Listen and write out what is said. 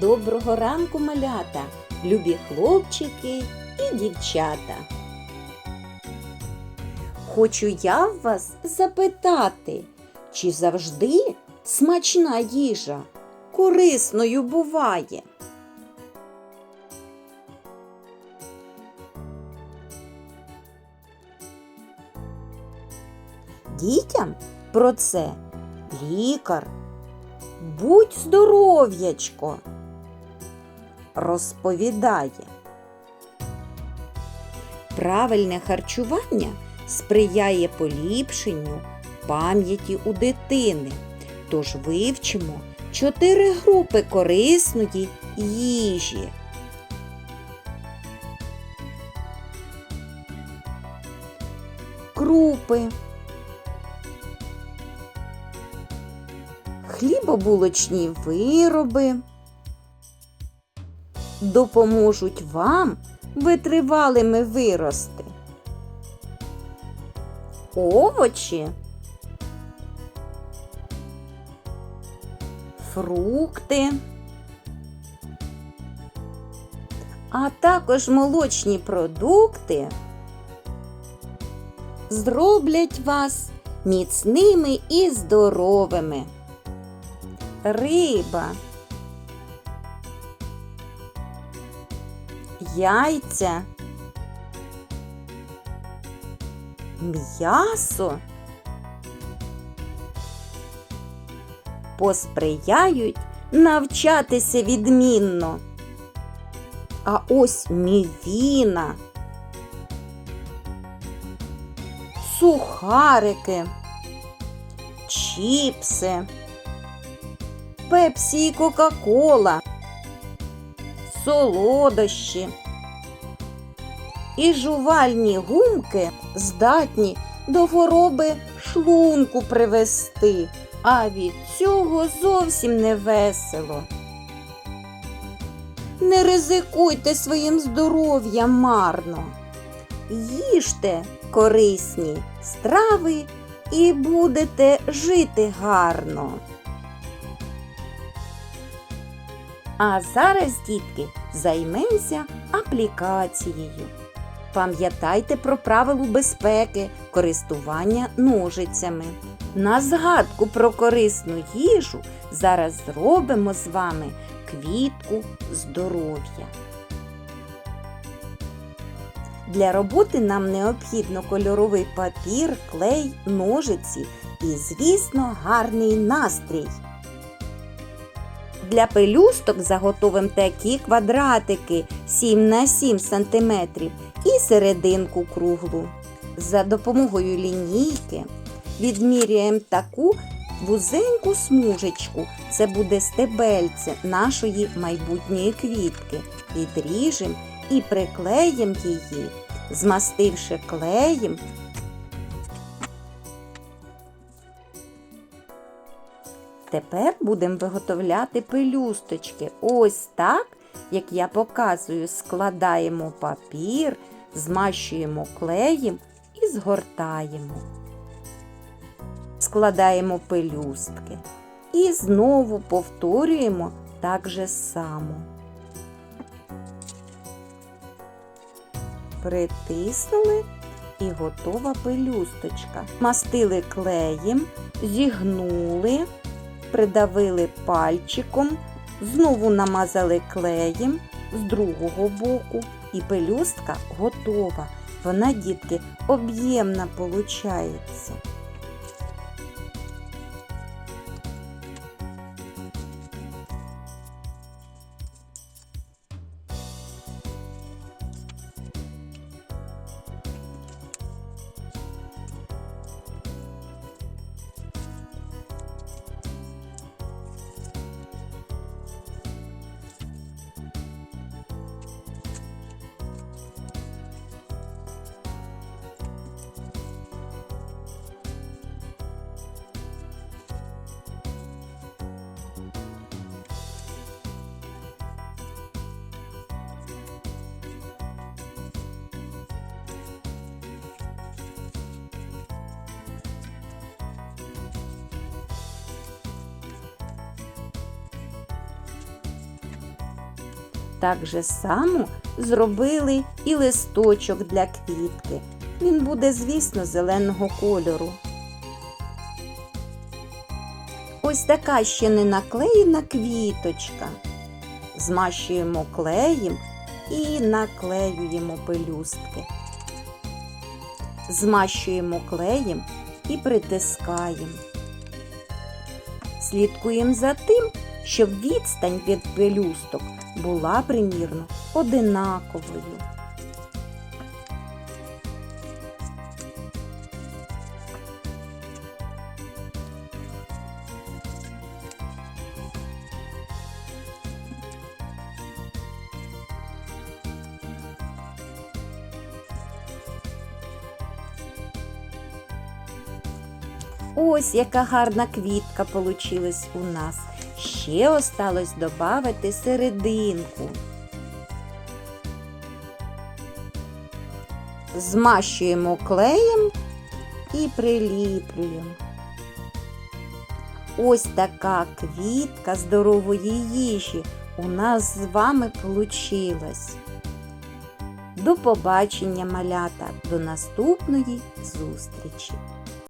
Доброго ранку, малята, любі хлопчики і дівчата. Хочу я вас запитати, чи завжди смачна їжа корисною буває? Дітям про це лікар. Будь здоров'ячко, розповідає. Правильне харчування сприяє поліпшенню пам'яті у дитини. Тож вивчимо чотири групи корисної їжі. Крупи. хлібобулочні вироби допоможуть вам витривалими вирости. Овочі, фрукти, а також молочні продукти зроблять вас міцними і здоровими риба, яйця, м'ясо посприяють навчатися відмінно. А ось мівіна, сухарики, чіпси. Пепсі і Кока-Кола, солодощі. І жувальні гумки здатні до хвороби шлунку привести, а від цього зовсім не весело. Не ризикуйте своїм здоров'ям марно. Їжте корисні страви і будете жити гарно. А зараз, дітки, займемося аплікацією. Пам'ятайте про правила безпеки користування ножицями. На згадку про корисну їжу зараз зробимо з вами квітку здоров'я. Для роботи нам необхідно кольоровий папір, клей, ножиці і, звісно, гарний настрій. Для пелюсток заготовимо такі квадратики 7 на 7 см і серединку круглу. За допомогою лінійки відміряємо таку вузеньку смужечку. Це буде стебельце нашої майбутньої квітки. Відріжемо і приклеїмо її, змастивши клеєм Тепер будемо виготовляти пелюсточки. Ось так, як я показую, складаємо папір, змащуємо клеєм і згортаємо. Складаємо пелюстки і знову повторюємо так же само. Притиснули і готова пелюсточка. Мастили клеєм, зігнули придавили пальчиком, знову намазали клеєм з другого боку і пелюстка готова. Вона, дітки, об'ємна получається. Так же само зробили і листочок для квітки. Він буде, звісно, зеленого кольору. Ось така ще не наклеєна квіточка. Змащуємо клеєм і наклеюємо пелюстки. Змащуємо клеєм і притискаємо. Слідкуємо за тим, щоб відстань від пелюсток була примірно одинаковою. Ось яка гарна квітка получилась у нас. Ще осталось додати серединку. Змащуємо клеєм і приліплюємо. Ось така квітка здорової їжі у нас з вами получилась. До побачення, малята, до наступної зустрічі!